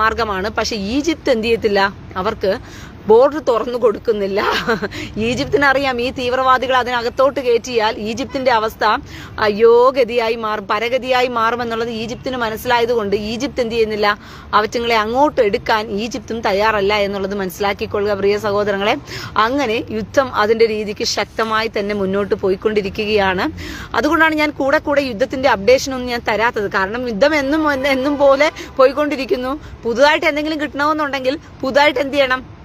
മാർഗമാണ്. പക്ഷെ ഈജിപ്ത് എന്ത് ചെയ്യത്തില്ല? അവർക്ക് ബോർഡർ തുറന്നു കൊടുക്കുന്നില്ല. ഈജിപ്തിന് അറിയാം ഈ തീവ്രവാദികൾ അതിനകത്തോട്ട് കയറ്റിയാൽ ഈജിപ്തിന്റെ അവസ്ഥ അയ്യോ ഗതിയായി മാറും പരഗതിയായി മാറുമെന്നുള്ളത് ഈജിപ്തിന് മനസ്സിലായതുകൊണ്ട് ഈജിപ്ത് എന്ത് ചെയ്യുന്നില്ല? അവറ്റങ്ങളെ അങ്ങോട്ട് എടുക്കാൻ ഈജിപ്തും തയ്യാറല്ല എന്നുള്ളത് മനസ്സിലാക്കിക്കൊള്ളുക പ്രിയ സഹോദരങ്ങളെ. അങ്ങനെ യുദ്ധം അതിന്റെ രീതിക്ക് ശക്തമായി തന്നെ മുന്നോട്ട് പോയിക്കൊണ്ടിരിക്കുകയാണ്. അതുകൊണ്ടാണ് ഞാൻ കൂടെ കൂടെ യുദ്ധത്തിന്റെ അപ്ഡേഷൻ ഒന്നും ഞാൻ തരാത്തത്. കാരണം യുദ്ധം എന്നും എന്നും പോലെ പോയിക്കൊണ്ടിരിക്കുന്നു. പുതുതായിട്ട് എന്തെങ്കിലും കിട്ടണമെന്നുണ്ടെങ്കിൽ പുതുതായിട്ട് എന്ത് ചെയ്യണം?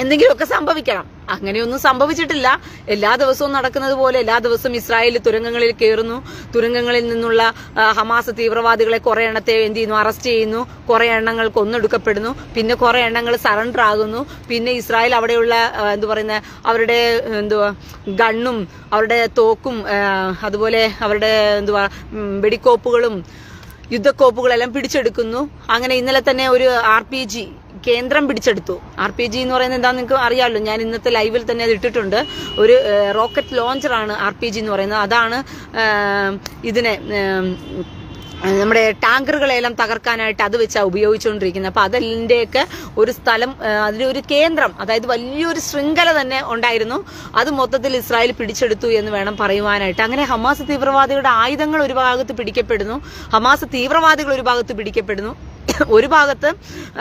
എന്തെങ്കിലുമൊക്കെ സംഭവിക്കണം. അങ്ങനെയൊന്നും സംഭവിച്ചിട്ടില്ല. എല്ലാ ദിവസവും നടക്കുന്നത് പോലെ എല്ലാ ദിവസവും ഇസ്രായേൽ തുരങ്കങ്ങളിൽ കയറുന്നു തുരങ്കങ്ങളിൽ നിന്നുള്ള ഹമാസ് തീവ്രവാദികളെ കുറെ എണ്ണത്തെ എന്ത് ചെയ്യുന്നു? അറസ്റ്റ് ചെയ്യുന്നു. കുറെ എണ്ണങ്ങൾ കൊന്നെടുക്കപ്പെടുന്നു. പിന്നെ കുറെ എണ്ണങ്ങൾ സറണ്ടർ ആകുന്നു. പിന്നെ ഇസ്രായേൽ അവിടെയുള്ള എന്തു പറയുന്ന അവരുടെ എന്തുവാ ഗണ്ണും അവരുടെ തോക്കും അതുപോലെ അവരുടെ എന്തുവാ വെടിക്കോപ്പുകളും യുദ്ധക്കോപ്പുകളെല്ലാം പിടിച്ചെടുക്കുന്നു. അങ്ങനെ ഇന്നലെ തന്നെ ഒരു ആർ പി ജി കേന്ദ്രം പിടിച്ചെടുത്തു. ആർ പി ജി എന്ന് പറയുന്നത് എന്താണെന്ന് നിങ്ങൾക്ക് അറിയാമല്ലോ ഞാൻ ഇന്നത്തെ ലൈവിൽ തന്നെ അത് ഇട്ടിട്ടുണ്ട്. ഒരു റോക്കറ്റ് ലോഞ്ചറാണ് ആർ പി ജി എന്ന് പറയുന്നത്. അതാണ് ഇതിനെ നമ്മുടെ ടാങ്കറുകളെല്ലാം തകർക്കാനായിട്ട് അത് വെച്ചാണ് ഉപയോഗിച്ചുകൊണ്ടിരിക്കുന്നത്. അപ്പോൾ അതിന്റെയൊക്കെ ഒരു സ്ഥലം അതിലൊരു കേന്ദ്രം അതായത് വലിയൊരു ശൃംഖല തന്നെ ഉണ്ടായിരുന്നു. അത് മൊത്തത്തിൽ ഇസ്രായേൽ പിടിച്ചെടുത്തു എന്ന് വേണം പറയുവാനായിട്ട്. അങ്ങനെ ഹമാസ് തീവ്രവാദികളുടെ ആയുധങ്ങൾ ഒരു ഭാഗത്ത് പിടിക്കപ്പെടുന്നു. ഹമാസ് തീവ്രവാദികൾ ഒരു ഭാഗത്ത് പിടിക്കപ്പെടുന്നു. ഒരു ഭാഗത്ത്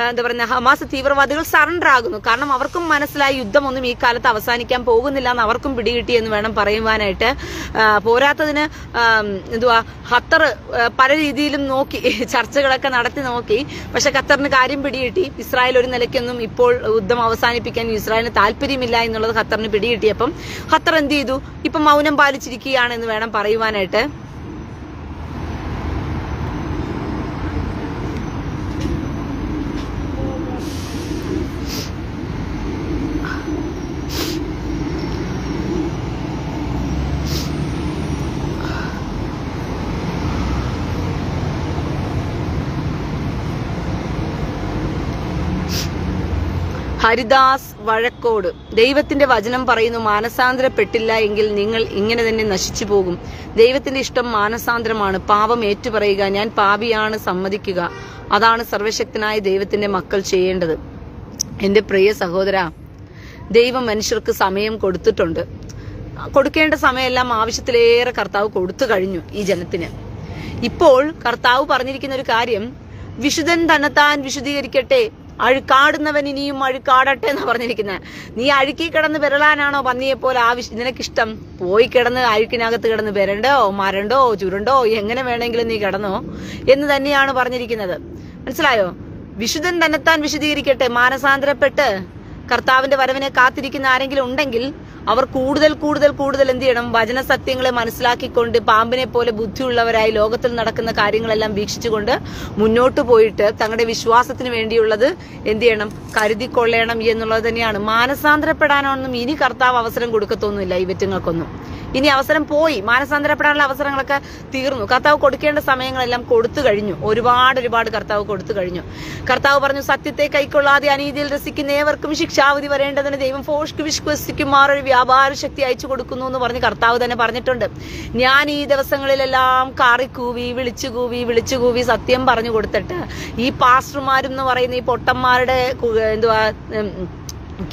എന്താ പറയുക ഹമാസ് തീവ്രവാദികൾ സറണ്ടർ ആകുന്നു. കാരണം അവർക്കും മനസ്സിലായി യുദ്ധമൊന്നും ഈ കാലത്ത് അവസാനിക്കാൻ പോകുന്നില്ല എന്ന് അവർക്കും പിടികിട്ടി എന്ന് വേണം പറയുവാനായിട്ട്. പോരാത്തതിന് എന്തുവാ ഖത്തർ പല രീതിയിലും നോക്കി ചർച്ചകളൊക്കെ നടത്തി നോക്കി. പക്ഷെ ഖത്തറിന് കാര്യം പിടികിട്ടി. ഇസ്രായേൽ ഒരു നിലയ്ക്കൊന്നും ഇപ്പോൾ യുദ്ധം അവസാനിപ്പിക്കാൻ ഇസ്രായേലിന് താല്പര്യമില്ല എന്നുള്ളത് ഖത്തറിന് പിടികിട്ടിയപ്പം ഖത്തർ എന്ത് ചെയ്തു? ഇപ്പം മൗനം പാലിച്ചിരിക്കുകയാണെന്ന് വേണം പറയുവാനായിട്ട്. ഹരിദാസ് വഴക്കോട്. ദൈവത്തിന്റെ വചനം പറയുന്നു മാനസാന്തരപ്പെട്ടില്ല എങ്കിൽ നിങ്ങൾ ഇങ്ങനെ തന്നെ നശിച്ചു പോകും. ദൈവത്തിന്റെ ഇഷ്ടം മാനസാന്തരമാണ്. പാപം ഏറ്റുപറയുക ഞാൻ പാപിയാണ് സമ്മതിക്കുക. അതാണ് സർവശക്തനായ ദൈവത്തിന്റെ മക്കൾ ചെയ്യേണ്ടത്. എന്റെ പ്രിയ സഹോദര ദൈവം മനുഷ്യർക്ക് സമയം കൊടുത്തിട്ടുണ്ട്. കൊടുക്കേണ്ട സമയമെല്ലാം ആവശ്യത്തിലേറെ കർത്താവ് കൊടുത്തു കഴിഞ്ഞു ഈ ജനത്തിന്. ഇപ്പോൾ കർത്താവ് പറഞ്ഞിരിക്കുന്ന ഒരു കാര്യം വിശുദ്ധൻ തന്നെത്താൻ വിശുദ്ധീകരിക്കട്ടെ അഴുക്കാടുന്നവൻ ഇനിയും അഴുക്കാടട്ടെ എന്ന് പറഞ്ഞിരിക്കുന്നത് നീ അഴുക്കി കിടന്ന് വിരളാനാണോ പന്നിയെ പോലെ ആവശ്യം നിനക്കിഷ്ടം? പോയി കിടന്ന് അഴുക്കിനകത്ത് കിടന്ന് വിരണ്ടോ മരണ്ടോ ചുരുണ്ടോ എങ്ങനെ വേണമെങ്കിലും നീ കിടന്നോ എന്ന് തന്നെയാണ് പറഞ്ഞിരിക്കുന്നത്. മനസ്സിലായോ? വിശുദ്ധൻ തന്നെത്താൻ വിശദീകരിക്കട്ടെ മാനസാന്തരപ്പെട്ട് കർത്താവിന്റെ വരവിനെ കാത്തിരിക്കുന്ന ആരെങ്കിലും ഉണ്ടെങ്കിൽ അവർ കൂടുതൽ കൂടുതൽ കൂടുതൽ എന്ത് ചെയ്യണം? വചന സത്യങ്ങളെ മനസ്സിലാക്കിക്കൊണ്ട് പാമ്പിനെ പോലെ ബുദ്ധിയുള്ളവരായി ലോകത്തിൽ നടക്കുന്ന കാര്യങ്ങളെല്ലാം വീക്ഷിച്ചുകൊണ്ട് മുന്നോട്ട് പോയിട്ട് തങ്ങളുടെ വിശ്വാസത്തിന് വേണ്ടിയുള്ളത് എന്ത് ചെയ്യണം? കരുതിക്കൊള്ളണം എന്നുള്ളത് തന്നെയാണ്. മാനസാന്തരപ്പെടാനൊന്നും ഇനി കർത്താവ് അവസരം കൊടുക്കത്തൊന്നുമില്ല ഈ വെറ്റുങ്ങൾക്കൊന്നും. ഇനി അവസരം പോയി. മാനസാന്തരപ്പെടാനുള്ള അവസരങ്ങളൊക്കെ തീർന്നു. കർത്താവ് കൊടുക്കേണ്ട സമയങ്ങളെല്ലാം കൊടുത്തു കഴിഞ്ഞു. ഒരുപാട് ഒരുപാട് കർത്താവ് കൊടുത്തു കഴിഞ്ഞു. കർത്താവ് പറഞ്ഞു സത്യത്തെ കൈക്കൊള്ളാതെ അനീതിയിൽ രസിക്കുന്ന ഏവർക്കും ശിക്ഷാവിധി വരേണ്ടതിന് ദൈവം ഫോഷ്ക്ക് വിശ്വസിക്കുമാർ ഒരു വ്യാപാര ശക്തി അയച്ചു കൊടുക്കുന്നു എന്ന് പറഞ്ഞ് കർത്താവ് തന്നെ പറഞ്ഞിട്ടുണ്ട്. ഞാൻ ഈ ദിവസങ്ങളിലെല്ലാം കാറിക്കൂവി വിളിച്ചു കൂവി വിളിച്ചു കൂവി സത്യം പറഞ്ഞു കൊടുത്തിട്ട് ഈ പാസ്റ്റർമാരും എന്ന് പറയുന്ന ഈ പൊട്ടന്മാരുടെ എന്തുവാ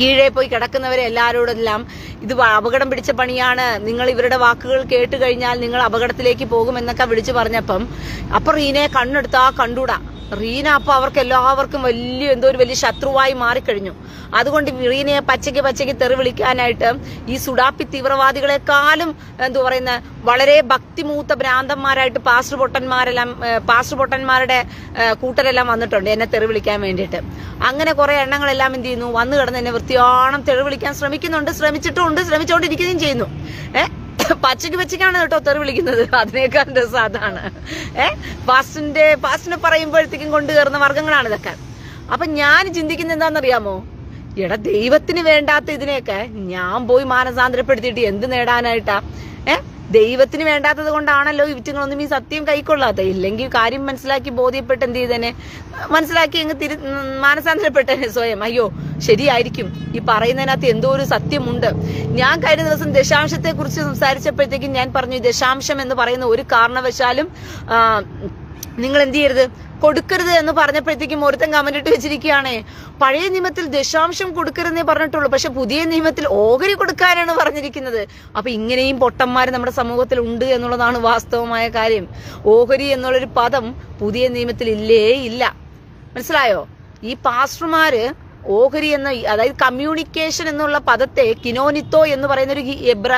കീഴേ പോയി കിടക്കുന്നവരെ എല്ലാവരോടെല്ലാം ഇത് അപകടം പിടിച്ച പണിയാണ്. നിങ്ങൾ ഇവരുടെ വാക്കുകൾ കേട്ട് കഴിഞ്ഞാൽ നിങ്ങൾ അപകടത്തിലേക്ക് പോകുമെന്നൊക്കെ വിളിച്ചു പറഞ്ഞപ്പം അപ്പുറം റീനയെ കണ്ണെടുത്താ കണ്ടൂടാ. റീന അപ്പോൾ അവർക്ക് എല്ലാവർക്കും വലിയ എന്തോ ഒരു വലിയ ശത്രുവായി മാറിക്കഴിഞ്ഞു. അതുകൊണ്ട് റീനയെ പച്ചയ്ക്ക് പച്ചയ്ക്ക് തെറി വിളിക്കാനായിട്ട് ഈ സുഡാപ്പി തീവ്രവാദികളെക്കാളും എന്തോ പറയുന്ന വളരെ ഭക്തിമൂത്ത ഭ്രാന്തന്മാരായിട്ട് പാസ്റ്റർ പൊട്ടന്മാരെല്ലാം പാസ്റ്റർ പൊട്ടന്മാരുടെ കൂട്ടരെല്ലാം വന്നിട്ടുണ്ട് എന്നെ തെറി വിളിക്കാൻ വേണ്ടിയിട്ട്. അങ്ങനെ കുറെ എണ്ണങ്ങളെല്ലാം എന്ത് ചെയ്യുന്നു? വന്നു കിടന്ന് എന്നെ വൃത്തിയോണം തെറി വിളിക്കാൻ ശ്രമിക്കുന്നുണ്ട് ശ്രമിച്ചിട്ടുണ്ട് ശ്രമിച്ചുകൊണ്ടിരിക്കുകയും ചെയ്യുന്നു. ഏഹ് പച്ചയ്ക്ക് പച്ചയ്ക്കാണ് കേട്ടോ തെറി വിളിക്കുന്നത്. അതിനേക്കാൾ രസം അതാണ്. ഏ? പാസ്റ്റിന്റെ പാസ്റ്റിനെ പറയുമ്പോഴത്തേക്കും കൊണ്ടു കയറുന്ന വർഗങ്ങളാണ് ഇതൊക്കെ. അപ്പൊ ഞാൻ ചിന്തിക്കുന്ന എന്താണെന്നറിയാമോ? എടാ ദൈവത്തിന് വേണ്ടാത്ത ഇതിനെയൊക്കെ ഞാൻ പോയി മാനസാന്തരപ്പെടുത്തിയിട്ട് എന്ത് നേടാനായിട്ടാ? ഏ? ദൈവത്തിന് വേണ്ടാത്തത് കൊണ്ടാണല്ലോ ഇവറ്റങ്ങളൊന്നും ഈ സത്യം കൈക്കൊള്ളാത്ത ഇല്ലെങ്കിൽ കാര്യം മനസ്സിലാക്കി ബോധ്യപ്പെട്ട് എന്ത് ചെയ്തേനെ? മനസ്സിലാക്കി അങ്ങ് തിരി മാനസാന്തരപ്പെട്ടേനെ സ്വയം. അയ്യോ ശരിയായിരിക്കും. ഈ പറയുന്നതിനകത്ത് എന്തോ ഒരു സത്യമുണ്ട്. ഞാൻ കഴിഞ്ഞ ദിവസം ദശാംശത്തെ കുറിച്ച് സംസാരിച്ചപ്പോഴത്തേക്കും ഞാൻ പറഞ്ഞു ദശാംശം എന്ന് പറയുന്ന ഒരു കാരണവശാലും നിങ്ങൾ എന്ത് ചെയ്യരുത് കൊടുക്കരുത് എന്ന് പറഞ്ഞപ്പോഴത്തേക്കും ഒരുത്തൻ കമന്റ് ഇട്ട് വെച്ചിരിക്കുകയാണ്. പഴയ നിയമത്തിൽ ദശാംശം കൊടുക്കരുതെന്നേ പറഞ്ഞിട്ടുള്ളൂ. പക്ഷെ പുതിയ നിയമത്തിൽ ഓഹരി കൊടുക്കാനാണ് പറഞ്ഞിരിക്കുന്നത്. അപ്പൊ ഇങ്ങനെയും പൊട്ടന്മാർ നമ്മുടെ സമൂഹത്തിൽ ഉണ്ട് എന്നുള്ളതാണ് വാസ്തവമായ കാര്യം. ഓഹരി എന്നുള്ളൊരു പദം പുതിയ നിയമത്തിൽ ഇല്ലേ ഇല്ല. മനസ്സിലായോ? ഈ പാസ്റ്റർമാര് ഓഹരി എന്ന അതായത് കമ്മ്യൂണിക്കേഷൻ എന്നുള്ള പദത്തെ കിനോനിത്തോ എന്ന് പറയുന്ന ഒരു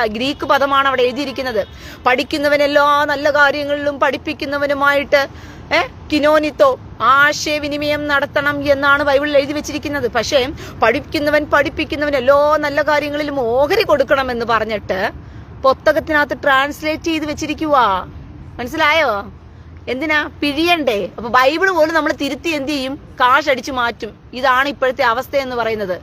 ഗ്രീക്ക് പദമാണ് അവിടെ എഴുതിയിരിക്കുന്നത്. പഠിക്കുന്നവൻ എല്ലാ നല്ല കാര്യങ്ങളിലും പഠിപ്പിക്കുന്നവനുമായിട്ട് ഏഹ് കിനോനിത്തോ ആശയവിനിമയം നടത്തണം എന്നാണ് ബൈബിളിൽ എഴുതി വെച്ചിരിക്കുന്നത്. പക്ഷേ പഠിക്കുന്നവൻ പഠിപ്പിക്കുന്നവൻ എല്ലാ നല്ല കാര്യങ്ങളിലും ഓഹരി കൊടുക്കണം എന്ന് പറഞ്ഞിട്ട് പുസ്തകത്തിനകത്ത് ട്രാൻസ്ലേറ്റ് ചെയ്ത് വെച്ചിരിക്കുവാ. മനസ്സിലായോ? എന്തിനാ? പിഴിയണ്ടേ. അപ്പൊ ബൈബിൾ പോലും നമ്മൾ തിരുത്തി എന്ത് ചെയ്യും? കാശ് അടിച്ചു മാറ്റും. ഇതാണ് ഇപ്പോഴത്തെ അവസ്ഥ എന്ന് പറയുന്നത്.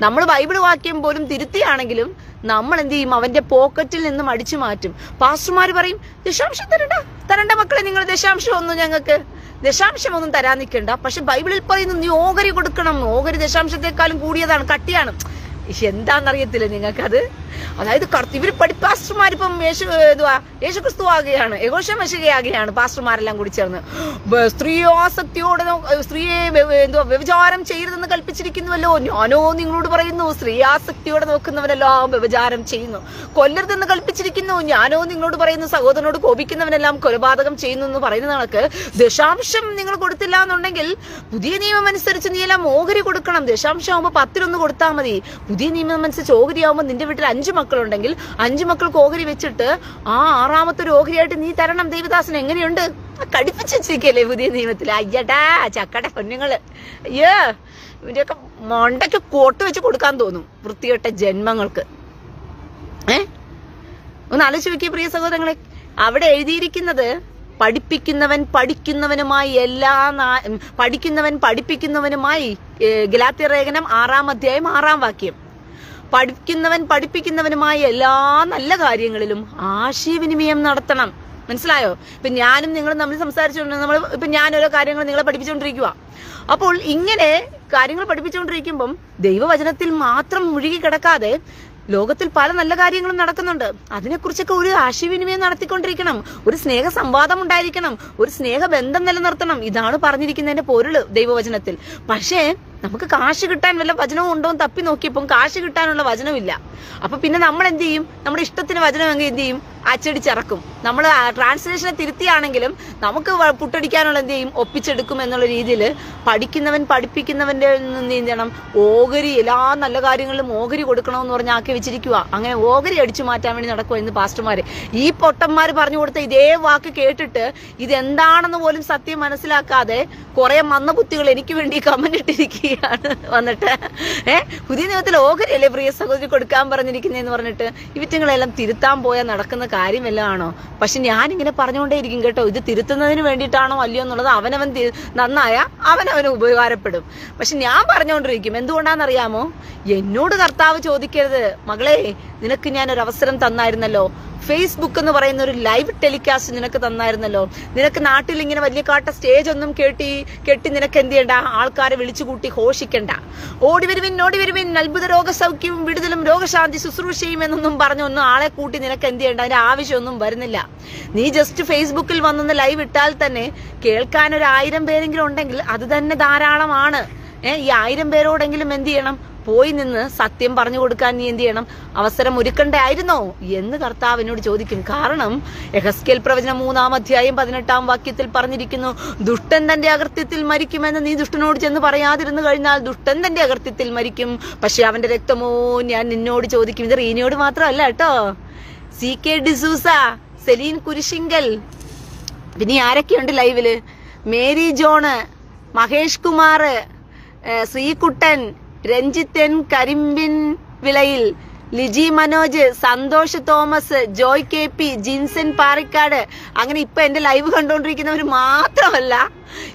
നമ്മൾ ബൈബിൾ വാക്യം പോലും തിരുത്തിയാണെങ്കിലും നമ്മൾ എന്ത് ചെയ്യും? അവന്റെ പോക്കറ്റിൽ നിന്നും അടിച്ചു മാറ്റും. പാസ്റ്റർമാർ പറയും ദശാംശം തരണ്ട. തരണ്ട മക്കളെ നിങ്ങൾ ദശാംശം ഒന്നും ഞങ്ങൾക്ക് ദശാംശം ഒന്നും തരാൻ നിൽക്കണ്ട. പക്ഷെ ബൈബിളിൽ പറയുന്നു നീ ഓഹരി കൊടുക്കണം. ഓഹരി ദശാംശത്തെക്കാളും കൂടിയതാണ് കട്ടിയാണ്. എന്താന്നറിയത്തില്ല നിങ്ങൾക്കത്. അതായത് കർത്ത ഇവർ പഠി പാസ്റ്റർമാരിപ്പം യേശു ഇതുവാ യേശു ക്രിസ്തു ആകുകയാണ് യഹോശ മെശുകയാകുകയാണ് പാസ്റ്റർമാരെല്ലാം കൂടി ചേർന്ന്. സ്ത്രീ സ്ത്രീയാസക്തിയോടെ സ്ത്രീയെ എന്തുവാ വ്യഭിചാരം ചെയ്യരുതെന്ന് കൽപ്പിച്ചിരിക്കുന്നുവല്ലോ. ഞാനോ നിങ്ങളോട് പറയുന്നു സ്ത്രീയാസക്തിയോടെ നോക്കുന്നവനെല്ലാം വ്യഭിചാരം ചെയ്യുന്നു. കൊല്ലരുതെന്ന് കൽപ്പിച്ചിരിക്കുന്നു. ഞാനോ നിങ്ങളോട് പറയുന്നു സഹോദരനോട് കോപിക്കുന്നവനെല്ലാം കൊലപാതകം ചെയ്യുന്നു എന്ന് പറയുന്ന കണക്ക് ദശാംശം നിങ്ങൾ കൊടുത്തില്ല എന്നുണ്ടെങ്കിൽ പുതിയ നിയമം അനുസരിച്ച് നീ എല്ലാം ഓഹരി കൊടുക്കണം. ദശാംശം ആകുമ്പോൾ പത്തിലൊന്ന് കൊടുത്താൽ മതി. പുതിയ നിയമം അനുസരിച്ച് ഓഹരി ആകുമ്പോൾ നിന്റെ വീട്ടിൽ അഞ്ചു മക്കളുണ്ടെങ്കിൽ അഞ്ചു മക്കൾക്ക് ഓഹരി വെച്ചിട്ട് ആ ആറാമത്തെ ഒരു ഓഹരിയായിട്ട് നീ തരണം ദേവദാസൻ എങ്ങനെയുണ്ട്? കടിപ്പിച്ച് വെച്ചിരിക്കല്ലേ പുതിയ നിയമത്തിൽ. അയ്യടാ ചക്കട പൊന്നുങ്ങൾ. അയ്യോ ഇവന്റെയൊക്കെ മൊണ്ടയ്ക്ക് കോട്ട് വെച്ച് കൊടുക്കാൻ തോന്നും വൃത്തികെട്ട ജന്മങ്ങൾക്ക്. ഏ? ഒന്ന് ആലോചിച്ച് വെക്കിയ പ്രിയ സഹോദരങ്ങളെ. അവിടെ എഴുതിയിരിക്കുന്നത് പഠിപ്പിക്കുന്നവൻ പഠിക്കുന്നവനുമായി എല്ലാ പഠിക്കുന്നവൻ പഠിപ്പിക്കുന്നവനുമായി ഗലാത്തിരേഖനം ആറാം അധ്യായം ആറാം വാക്യം. പഠിക്കുന്നവൻ പഠിപ്പിക്കുന്നവനുമായ എല്ലാ നല്ല കാര്യങ്ങളിലും ആശയവിനിമയം നടത്തണം. മനസ്സിലായോ? ഇപ്പൊ ഞാനും നിങ്ങളും നമ്മൾ സംസാരിച്ചുകൊണ്ട് നമ്മൾ ഇപ്പൊ ഞാൻ ഓരോ കാര്യങ്ങൾ നിങ്ങളെ പഠിപ്പിച്ചുകൊണ്ടിരിക്കുക അപ്പോൾ ഇങ്ങനെ കാര്യങ്ങൾ പഠിപ്പിച്ചുകൊണ്ടിരിക്കുമ്പം ദൈവവചനത്തിൽ മാത്രം മുഴുകി കിടക്കാതെ ലോകത്തിൽ പല നല്ല കാര്യങ്ങളും നടക്കുന്നുണ്ട്. അതിനെക്കുറിച്ചൊക്കെ ഒരു ആശയവിനിമയം നടത്തിക്കൊണ്ടിരിക്കണം. ഒരു സ്നേഹ സംവാദം ഉണ്ടായിരിക്കണം. ഒരു സ്നേഹബന്ധം നിലനിർത്തണം. ഇതാണ് പറഞ്ഞിരിക്കുന്നതിന്റെ പൊരുൾ ദൈവവചനത്തിൽ. പക്ഷേ നമുക്ക് കാശ് കിട്ടാൻ വല്ല വചനവും ഉണ്ടോ എന്ന് തപ്പി നോക്കിയപ്പം കാശ് കിട്ടാനുള്ള വചനമില്ല അപ്പൊ പിന്നെ നമ്മൾ എന്ത് ചെയ്യും? നമ്മുടെ ഇഷ്ടത്തിന് വചനം എന്ത് ചെയ്യും? അച്ചടിച്ചിറക്കും. നമ്മൾ ട്രാൻസ്ലേഷനെ തിരുത്തിയാണെങ്കിലും നമുക്ക് പുട്ടടിക്കാനുള്ള എന്ത് ചെയ്യും? ഒപ്പിച്ചെടുക്കും എന്നുള്ള രീതിയിൽ പഠിക്കുന്നവൻ പഠിപ്പിക്കുന്നവന്റെ എന്ത് ചെയ്യണം? ഓഹരി എല്ലാ നല്ല കാര്യങ്ങളിലും ഓഹരി കൊടുക്കണമെന്ന് പറഞ്ഞ് ആക്കി വെച്ചിരിക്കുക അങ്ങനെ ഓഹരി അടിച്ചു മാറ്റാൻ വേണ്ടി നടക്കുക ഇന്ന് പാസ്റ്റർമാർ ഈ പൊട്ടന്മാർ പറഞ്ഞു കൊടുത്ത ഇതേ വാക്ക് കേട്ടിട്ട് ഇതെന്താണെന്ന് പോലും സത്യം മനസ്സിലാക്കാതെ കുറെ കുത്തികൾ എനിക്ക് വേണ്ടി കമന്റ് ഇട്ടിരിക്കുകയാണ്. വന്നിട്ട് ഏ പുതിയ നിയമത്തിൽ ഓഹരിയല്ലേ പ്രിയ സഹോദരി കൊടുക്കാൻ പറഞ്ഞിരിക്കുന്നതെന്ന് പറഞ്ഞിട്ട് ഇവറ്റങ്ങളെല്ലാം തിരുത്താൻ പോയാൽ നടക്കുന്ന കാര്യമെല്ലാം ആണോ പക്ഷെ ഞാനിങ്ങനെ പറഞ്ഞുകൊണ്ടേയിരിക്കും കേട്ടോ. ഇത് തിരുത്തുന്നതിന് വേണ്ടിയിട്ടാണോ അല്ലയോ എന്നുള്ളത് അവനവൻ നന്നായ അവനവന് ഉപകാരപ്പെടും. പക്ഷെ ഞാൻ പറഞ്ഞുകൊണ്ടിരിക്കും. എന്തുകൊണ്ടാണെന്നറിയാമോ? എന്നോട് കർത്താവ് ചോദിക്കരുത്. മകളെ നിനക്ക് ഞാൻ ഒരു അവസരം തന്നായിരുന്നല്ലോ. ഫേസ്ബുക്ക് എന്ന് പറയുന്ന ഒരു ലൈവ് ടെലികാസ്റ്റ് നിനക്ക് തന്നായിരുന്നല്ലോ. നിനക്ക് നാട്ടിൽ ഇങ്ങനെ വലിയ കാട്ട സ്റ്റേജ് ഒന്നും കേട്ടി കെട്ടി നിനക്ക് എന്ത് ചെയ്യണ്ട? ആൾക്കാരെ വിളിച്ചുകൂട്ടി ഘോഷിക്കണ്ട. ഓടി വരുവിൻ ഓടി വരുവിൻ. അത്ഭുത രോഗസൗഖ്യവും വിടുതലും രോഗശാന്തി ശുശ്രൂഷയും എന്നൊന്നും പറഞ്ഞൊന്നും ആളെ കൂട്ടി നിനക്ക് എന്ത് ചെയ്യണ്ട? അതിന്റെ ആവശ്യമൊന്നും വരുന്നില്ല. നീ ജസ്റ്റ് ഫേസ്ബുക്കിൽ വന്നൊന്ന് ലൈവ് ഇട്ടാൽ തന്നെ കേൾക്കാൻ ഒരു ആയിരം പേരെങ്കിലും ഉണ്ടെങ്കിൽ അത് തന്നെ ധാരാളമാണ്. ഏഹ് ഈ ആയിരം പേരോടെങ്കിലും എന്ത് ചെയ്യണം? പോയി നിന്ന് സത്യം പറഞ്ഞു കൊടുക്കാൻ നീ എന്ത് ചെയ്യണം? അവസരം ഒരുക്കണ്ടായിരുന്നോ എന്ന് കർത്താവിനോട് ചോദിക്കും. കാരണം എഹസ്കേൽ പ്രവചനം മൂന്നാം അധ്യായം പതിനെട്ടാം വാക്യത്തിൽ പറഞ്ഞിരിക്കുന്നു ദുഷ്ടൻ തന്റെ അകൃത്യത്തിൽ മരിക്കുമെന്ന് നീ ദുഷ്ടനോട് ചെന്ന് പറയാതിരുന്നു കഴിഞ്ഞാൽ ദുഷ്ടൻ തന്റെ അകൃത്യത്തിൽ മരിക്കും. പക്ഷെ അവന്റെ രക്തമോ ഞാൻ നിന്നോട് ചോദിക്കും. ഇത് റീനയോട് മാത്രമല്ല കേട്ടോ. C K D'Souza Celine Kurisinkal. പിന്നെ ആരൊക്കെയുണ്ട് ലൈവിൽ? Mary John Mahesh Kumar Sreekuttan Ranjithan Karimbin Vilayil Liji Manoj Santhosh Thomas Joy K P Jinson Parikkad. അങ്ങനെ ഇപ്പൊ എന്റെ ലൈവ് കണ്ടുകൊണ്ടിരിക്കുന്നവർ മാത്രമല്ല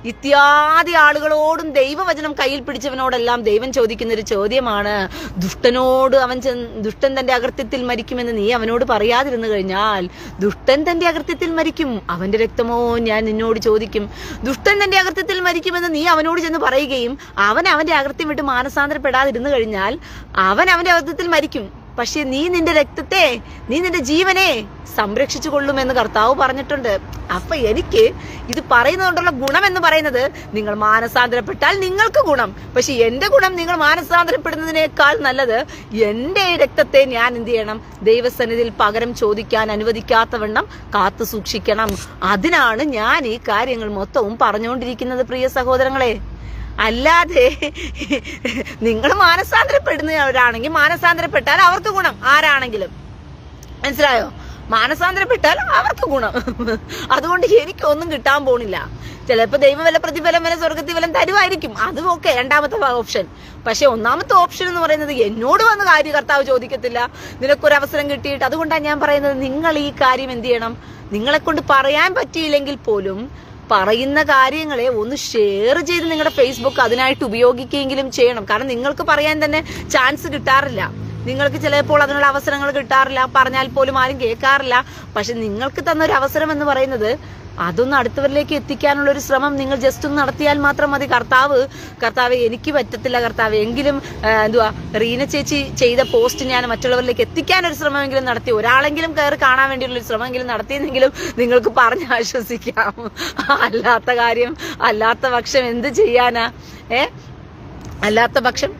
ഇത്യാദി ആളുകളോടും ദൈവവചനം കയ്യിൽ പിടിച്ചവനോടെല്ലാം ദൈവം ചോദിക്കുന്ന ഒരു ചോദ്യമാണ് ദുഷ്ടനോട് അവൻ ദുഷ്ടൻ തന്റെ അകൃത്യത്തിൽ മരിക്കുമെന്ന് നീ അവനോട് പറയാതിരുന്നു കഴിഞ്ഞാൽ ദുഷ്ടൻ തന്റെ അകൃത്യത്തിൽ മരിക്കും അവന്റെ രക്തമോ ഞാൻ നിന്നോട് ചോദിക്കും. ദുഷ്ടൻ തന്റെ അകൃത്യത്തിൽ മരിക്കുമെന്ന് നീ അവനോട് ചെന്ന് പറയുകയും അവൻ അവന്റെ അകൃത്യം വിട്ട് മാനസാന്തരപ്പെടാതിരുന്നു കഴിഞ്ഞാൽ അവൻ അവന്റെ അകൃത്യത്തിൽ മരിക്കും. പക്ഷെ നീ നിന്റെ രക്തത്തെ നീ നിന്റെ ജീവനെ സംരക്ഷിച്ചു കൊള്ളുമെന്ന് കർത്താവ് പറഞ്ഞിട്ടുണ്ട്. അപ്പൊ എനിക്ക് ഇത് പറയുന്നതുകൊണ്ടുള്ള ഗുണം എന്ന് പറയുന്നത് നിങ്ങൾ മാനസാന്തരപ്പെട്ടാൽ നിങ്ങൾക്ക് ഗുണം. പക്ഷെ എന്റെ ഗുണം നിങ്ങൾ മാനസാന്തരപ്പെടുന്നതിനേക്കാൾ നല്ലത് എന്റെ രക്തത്തെ ഞാൻ എന്ത് ചെയ്യണം? ദൈവസന്നിധിയിൽ പകരം ചോദിക്കാൻ അനുവദിക്കാത്തവണ്ണം കാത്തു സൂക്ഷിക്കണം. അതിനാണ് ഞാൻ ഈ കാര്യങ്ങൾ മൊത്തവും പറഞ്ഞുകൊണ്ടിരിക്കുന്നത് പ്രിയ സഹോദരങ്ങളെ. അല്ലാതെ നിങ്ങൾ മാനസാന്തരപ്പെടുന്നവരാണെങ്കിൽ മാനസാന്തരപ്പെട്ടാൽ അവർക്ക് ഗുണം. ആരാണെങ്കിലും. മനസ്സിലായോ? മാനസാന്തരപ്പെട്ടാൽ അവർക്ക് ഗുണം. അതുകൊണ്ട് എനിക്കൊന്നും കിട്ടാൻ പോണില്ല. ചിലപ്പോൾ ദൈവം വല്ല പ്രതിഫലം വല്ല സ്വർഗത്തിൽ വല്ലം തരുമായിരിക്കും. അതും ഓക്കെ രണ്ടാമത്തെ ഓപ്ഷൻ പക്ഷെ ഒന്നാമത്തെ ഓപ്ഷൻ എന്ന് പറയുന്നത് എന്നോട് വന്ന് കാര്യകർത്താവ് ചോദിക്കത്തില്ല. നിനക്കൊരു അവസരം കിട്ടിയിട്ട് അതുകൊണ്ടാണ് ഞാൻ പറയുന്നത് നിങ്ങൾ ഈ കാര്യം എന്ത് ചെയ്യണം? നിങ്ങളെ കൊണ്ട് പറയാൻ പറ്റിയില്ലെങ്കിൽ പോലും പറയുന്ന കാര്യങ്ങളെ ഒന്ന് ഷെയർ ചെയ്ത് നിങ്ങളുടെ ഫേസ്ബുക്ക് അതിനായിട്ട് ഉപയോഗിക്കുകയെങ്കിലും ചെയ്യണം. കാരണം നിങ്ങൾക്ക് പറയാൻ തന്നെ ചാൻസ് കിട്ടാറില്ല. നിങ്ങൾക്ക് ചിലപ്പോൾ അതിനുള്ള അവസരങ്ങൾ കിട്ടാറില്ല. പറഞ്ഞാൽ പോലും ആരും കേൾക്കാറില്ല. പക്ഷെ നിങ്ങൾക്ക് തന്ന ഒരു അവസരം എന്ന് പറയുന്നത് അതൊന്ന് അടുത്തവരിലേക്ക് എത്തിക്കാനുള്ള ഒരു ശ്രമം നിങ്ങൾ ജസ്റ്റ് ഒന്ന് നടത്തിയാൽ മാത്രം മതി. കർത്താവ് കർത്താവ് എനിക്ക് പറ്റത്തില്ല കർത്താവ്. എങ്കിലും എന്തുവാ റീന ചേച്ചി ചെയ്ത പോസ്റ്റ് ഞാൻ മറ്റുള്ളവരിലേക്ക് എത്തിക്കാൻ ഒരു ശ്രമമെങ്കിലും നടത്തി. ഒരാളെങ്കിലും കയറി കാണാൻ വേണ്ടിയുള്ള ഒരു ശ്രമമെങ്കിലും നടത്തിയെന്നെങ്കിലും നിങ്ങൾക്ക് പറഞ്ഞ് ആശ്വസിക്കാം. അല്ലാത്ത കാര്യം അല്ലാത്ത പക്ഷം എന്ത് ചെയ്യാനാ? ഏ? അല്ലാത്ത പക്ഷം?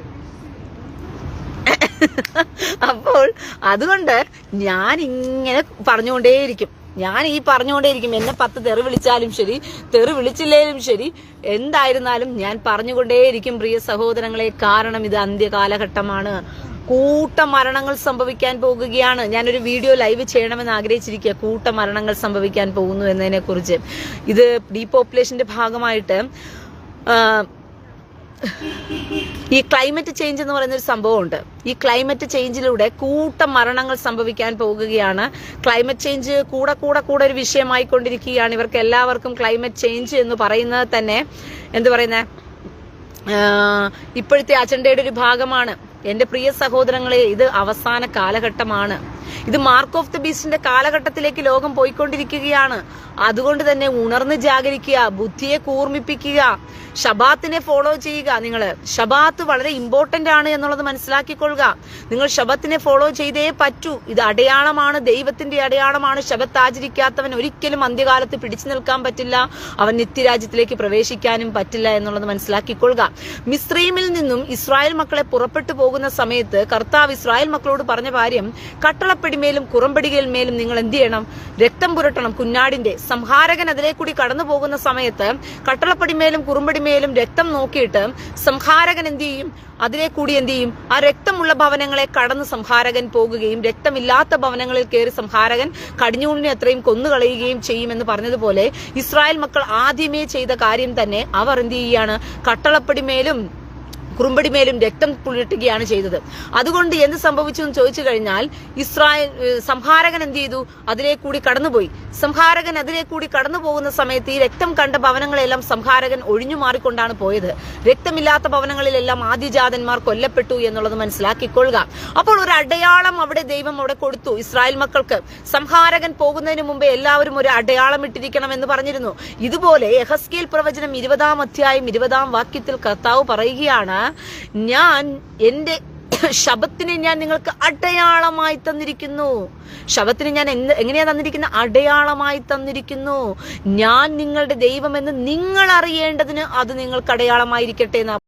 അപ്പോൾ അതുകൊണ്ട് ഞാൻ ഇങ്ങനെ പറഞ്ഞുകൊണ്ടേയിരിക്കും. ഞാൻ ഈ പറഞ്ഞുകൊണ്ടേയിരിക്കും എന്നെ പത്ത് തെറി വിളിച്ചാലും ശരി തെറി വിളിച്ചില്ലേലും ശരി എന്തായിരുന്നാലും ഞാൻ പറഞ്ഞുകൊണ്ടേയിരിക്കും പ്രിയ സഹോദരങ്ങളെ കാരണം ഇത് അന്ത്യകാലഘട്ടമാണ്. കൂട്ട മരണങ്ങൾ സംഭവിക്കാൻ പോകുകയാണ്. ഞാനൊരു വീഡിയോ ലൈവ് ചെയ്യണമെന്ന് ആഗ്രഹിച്ചിരിക്കുക. കൂട്ട മരണങ്ങൾ സംഭവിക്കാൻ പോകുന്നു എന്നതിനെ കുറിച്ച് ഇത് ഡീപോപ്പുലേഷന്റെ ഭാഗമായിട്ട് ഈ ക്ലൈമറ്റ് ചേഞ്ച് എന്ന് പറയുന്ന ഒരു സംഭവമുണ്ട്. ഈ ക്ലൈമറ്റ് ചേഞ്ചിലൂടെ കൂട്ട മരണങ്ങൾ സംഭവിക്കാൻ പോകുകയാണ്. ക്ലൈമറ്റ് ചേഞ്ച് കൂടെ കൂടെ കൂടെ ഒരു വിഷയമായിക്കൊണ്ടിരിക്കുകയാണ്. ഇവർക്ക് എല്ലാവർക്കും ക്ലൈമറ്റ് ചേഞ്ച് എന്ന് പറയുന്നത് തന്നെ എന്ത് പറയുന്നത് ഇപ്പോഴത്തെ അജണ്ടയുടെ ഒരു ഭാഗമാണ്. എന്റെ പ്രിയ സഹോദരങ്ങളെ ഇത് അവസാന കാലഘട്ടമാണ്. ഇത് മാർക്ക് ഓഫ് ദ ബീസ്റ്റിന്റെ കാലഘട്ടത്തിലേക്ക് ലോകം പോയിക്കൊണ്ടിരിക്കുകയാണ്. അതുകൊണ്ട് തന്നെ ഉണർന്ന് ജാഗരിക്കുക ബുദ്ധിയെ കൂർമ്മിപ്പിക്കുക ഷബാത്തിനെ ഫോളോ ചെയ്യുക. നിങ്ങൾ ഷബാത്ത് വളരെ ഇമ്പോർട്ടന്റ് ആണ് എന്നുള്ളത് മനസ്സിലാക്കിക്കൊള്ളുക. നിങ്ങൾ ഷബത്തിനെ ഫോളോ ചെയ്തേ പറ്റൂ. ഇത് അടയാളമാണ് ദൈവത്തിന്റെ അടയാളമാണ്. ഷബത്ത് ആചരിക്കാത്തവൻ ഒരിക്കലും അന്ത്യകാലത്ത് പിടിച്ചു നിൽക്കാൻ പറ്റില്ല. അവൻ നിത്യരാജ്യത്തിലേക്ക് പ്രവേശിക്കാനും പറ്റില്ല എന്നുള്ളത് മനസ്സിലാക്കിക്കൊള്ളുക. മിസ്രൈമിൽ നിന്നും ഇസ്രായേൽ മക്കളെ പുറപ്പെട്ടു പോകുന്ന സമയത്ത് കർത്താവ് ഇസ്രായേൽ മക്കളോട് പറഞ്ഞ കാര്യം കട്ടളപ്പടിമേലും കുറമ്പടികളിന്മേലും നിങ്ങൾ എന്ത് ചെയ്യണം? രക്തം പുരട്ടണം. കുഞ്ഞാടിന്റെ സംഹാരകൻ അതിലെ കൂടി കടന്നു പോകുന്ന സമയത്ത് കട്ടളപ്പടിമേലും കുറുമ്പടിമേലും രക്തം നോക്കിയിട്ട് സംഹാരകൻ എന്ത് ചെയ്യും? അതിലെ കൂടി എന്ത് ചെയ്യും? ആ രക്തമുള്ള ഭവനങ്ങളെ കടന്ന് സംഹാരകൻ പോകുകയും രക്തമില്ലാത്ത ഭവനങ്ങളിൽ കയറി സംഹാരകൻ കടിഞ്ഞൂണിനെ അത്രയും കൊന്നുകളയുകയും ചെയ്യുമെന്ന് പറഞ്ഞതുപോലെ ഇസ്രായേൽ മക്കൾ ആദ്യമേ ചെയ്ത കാര്യം തന്നെ അവർ എന്ത് ചെയ്യുകയാണ്? കട്ടളപ്പടിമേലും കുറുമ്പടിമേലും രക്തം പുരട്ടുകയാണ് ചെയ്തത്. അതുകൊണ്ട് എന്ത് സംഭവിച്ചു എന്ന് ചോദിച്ചു കഴിഞ്ഞാൽ ഇസ്രായേൽ സംഹാരകൻ എന്ത് ചെയ്തു? അതിലേ കൂടി കടന്നുപോയി. സംഹാരകൻ അതിലേ കൂടി കടന്നു പോകുന്ന സമയത്ത് ഈ രക്തം കണ്ട ഭവനങ്ങളെല്ലാം സംഹാരകൻ ഒഴിഞ്ഞു മാറിക്കൊണ്ടാണ് പോയത്. രക്തമില്ലാത്ത ഭവനങ്ങളിലെല്ലാം ആദ്യജാതന്മാർ കൊല്ലപ്പെട്ടു എന്നുള്ളത് മനസ്സിലാക്കിക്കൊള്ളുക. അപ്പോൾ ഒരു അടയാളം അവിടെ ദൈവം അവിടെ കൊടുത്തു ഇസ്രായേൽ മക്കൾക്ക്. സംഹാരകൻ പോകുന്നതിന് മുമ്പേ എല്ലാവരും ഒരു അടയാളം ഇട്ടിരിക്കണം എന്ന് പറഞ്ഞിരുന്നു. ഇതുപോലെ എഹസ്കേൽ പ്രവചനം ഇരുപതാം അധ്യായം ഇരുപതാം വാക്യത്തിൽ കർത്താവ് പറയുകയാണ് ഞാൻ എന്റെ ശബത്തിനെ ഞാൻ നിങ്ങൾക്ക് അടയാളമായി തന്നിരിക്കുന്നു. ശബത്തിന് ഞാൻ എന്ത് എങ്ങനെയാ തന്നിരിക്കുന്ന അടയാളമായി തന്നിരിക്കുന്നു. ഞാൻ നിങ്ങളുടെ ദൈവമെന്ന് നിങ്ങൾ അറിയേണ്ടതിന് അത് നിങ്ങൾക്ക് അടയാളമായിരിക്കട്ടെ